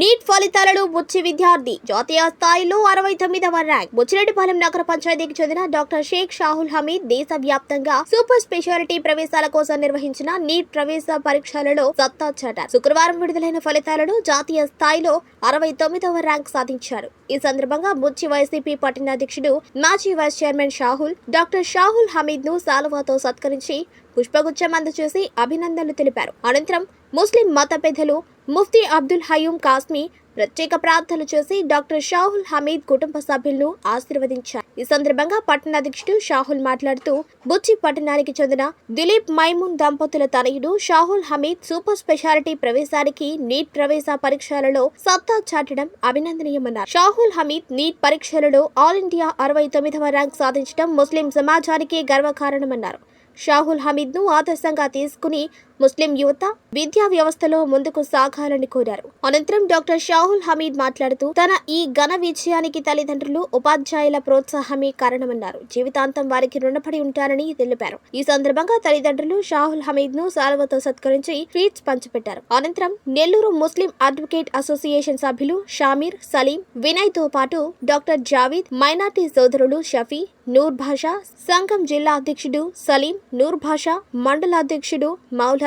Neat ఫలితాలలో బుచ్చి విద్యార్థి జాతీయ స్థాయిలో అరవై తొమ్మిదవ ర్యాంక్ బుచ్చిరెడ్డిపాలెం నగర పంచాయతీకి చెందిన డాక్టర్ షేక్ షాహుల్ హమీద్ దేశవ్యాప్తంగా సూపర్ స్పెషాలిటీ ప్రవేశాల కోసం నిర్వహించిన నీట్ ప్రవేశ పరీక్షలలో సత్తా చాటారు. శుక్రవారం విడుదలైన ఫలితాలను జాతీయ స్థాయిలో అరవై తొమ్మిదవ ర్యాంక్ సాధించారు. ఈ సందర్భంగా బుచ్చి వైసీపీ పట్టణాధ్యక్షుడు మాజీ vice chairman Shahul doctor Shahul హమీద్ను సాలువాతో సత్కరించి పుష్పగుచ్చం అందజేసి అభినందనలు తెలిపారు. అనంతరం ముస్లిం మత పెద్దలు ముఫ్తీ అబ్దుల్ హయూం కాస్మి ప్రత్యేక ప్రార్థనలు చేసి డాక్టర్ షాహుల్ హమీద్ కుటుంబ సభ్యులను ఆశీర్వదించారు. ఈ సందర్భంగా పట్టణాధ్యక్షుడు షాహుల్ మాట్లాడుతూ బుచ్చి పట్టణానికి చెందిన దిలీప్ మైమూన్ దంపతుల తనయుడు షాహుల్ హమీద్ సూపర్ స్పెషాలిటీ ప్రవేశానికి నీట్ ప్రవేశ పరీక్షలలో సత్తా చాటడం అభినందనీయమన్నారు. షాహుల్ హమీద్ నీట్ పరీక్షలలో ఆల్ ఇండియా అరవై తొమ్మిదవ ర్యాంక్ సాధించడం ముస్లిం సమాజానికి గర్వకారణమన్నారు. షాహుల్ హమీద్ను ఆదర్శంగా తీసుకుని ముస్లిం యువత విద్యా వ్యవస్థలో ముందుకు సాగాలని కోరారు. అనంతరం డాక్టర్ షాహుల్ హమీద్ మాట్లాడుతూ తన ఈ ఘన విజయానికి తల్లిదండ్రులు ఉపాధ్యాయుల ప్రోత్సాహమే కారణమన్నారు. జీవితాంతం వారికి రుణపడి ఉంటారని తెలిపారు. ఈ సందర్భంగా తల్లిదండ్రులు షాహుల్ హమీద్ను సాల్వతో సత్కరించి ట్వీట్స్ పంచిపెట్టారు. అనంతరం నెల్లూరు ముస్లిం అడ్వకేట్ అసోసియేషన్ సభ్యులు షామీర్ సలీం వినయ్తో పాటు డాక్టర్ జావీద్ మైనార్టీ సోదరులు షఫీ నూర్ భాషా సంఘం జిల్లా అధ్యక్షుడు సలీం నూర్ భాషా మండల అధ్యక్షుడు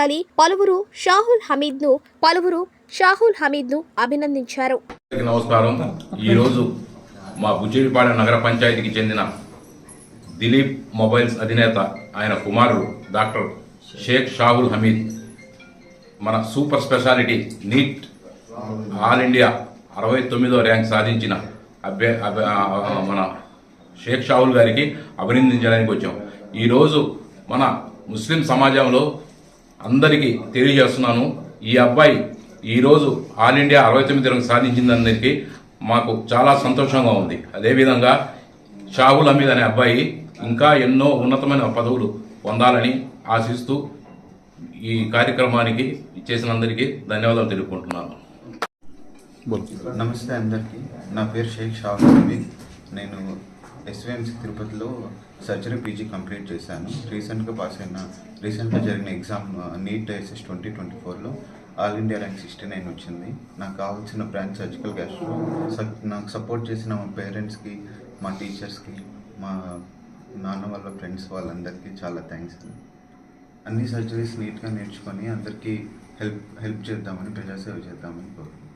మౌలాలి పలువురు షాహుల్ హమీద్ను పలువురు షాహుల్ హమీద్ను అభినందించారు. అందరికీ నమస్కారం. ఈరోజు మా బుజ్జిడిపాడ నగర పంచాయతీకి చెందిన దిలీప్ మొబైల్స్ అధినేత ఆయన కుమారుడు డాక్టర్ షేక్ షాహుల్ హమీద్. మన super speciality NEET all India అరవై తొమ్మిదో ర్యాంక్ సాధించిన అభ్య అభ్య- మన షేక్ షాహుల్ గారికి అభినందించడానికి వచ్చాం. ఈరోజు మన ముస్లిం సమాజంలో అందరికీ తెలియజేస్తున్నాను. ఈ అబ్బాయి ఈరోజు ఆల్ ఇండియా అరవై తొమ్మిది రంగు సాధించిందరికి మాకు చాలా సంతోషంగా ఉంది. అదేవిధంగా షాహుల్ అమీద్ అనే అబ్బాయి ఇంకా ఎన్నో ఉన్నతమైన పదవులు పొందాలని ఆశిస్తూ ఈ కార్యక్రమానికి చేసినందరికీ ధన్యవాదాలు తెలుపుకుంటున్నాను. నమస్తే అందరికీ. నా పేరు షేక్ షాహుల్ అమీద్. నేను ఎస్విఎంసి తిరుపతిలో సర్జరీ పీజీ కంప్లీట్ చేశాను. రీసెంట్గా పాస్ అయిన రీసెంట్గా జరిగిన exam NEET SS twenty twenty ఫోర్లో all India rank sixty nine వచ్చింది. నాకు కావాల్సిన బ్రాంచ్ సర్జికల్ గ్యాస్ట్రో నాకు సపోర్ట్ చేసిన మా పేరెంట్స్కి మా టీచర్స్కి మా నాన్న వాళ్ళ ఫ్రెండ్స్ వాళ్ళందరికీ చాలా థ్యాంక్స్ అన్ని సర్జరీస్ నీట్గా నేర్చుకొని అందరికీ హెల్ప్ హెల్ప్ చేద్దామని ప్రజాసేవ చేద్దామని కోరుకుంటున్నాను.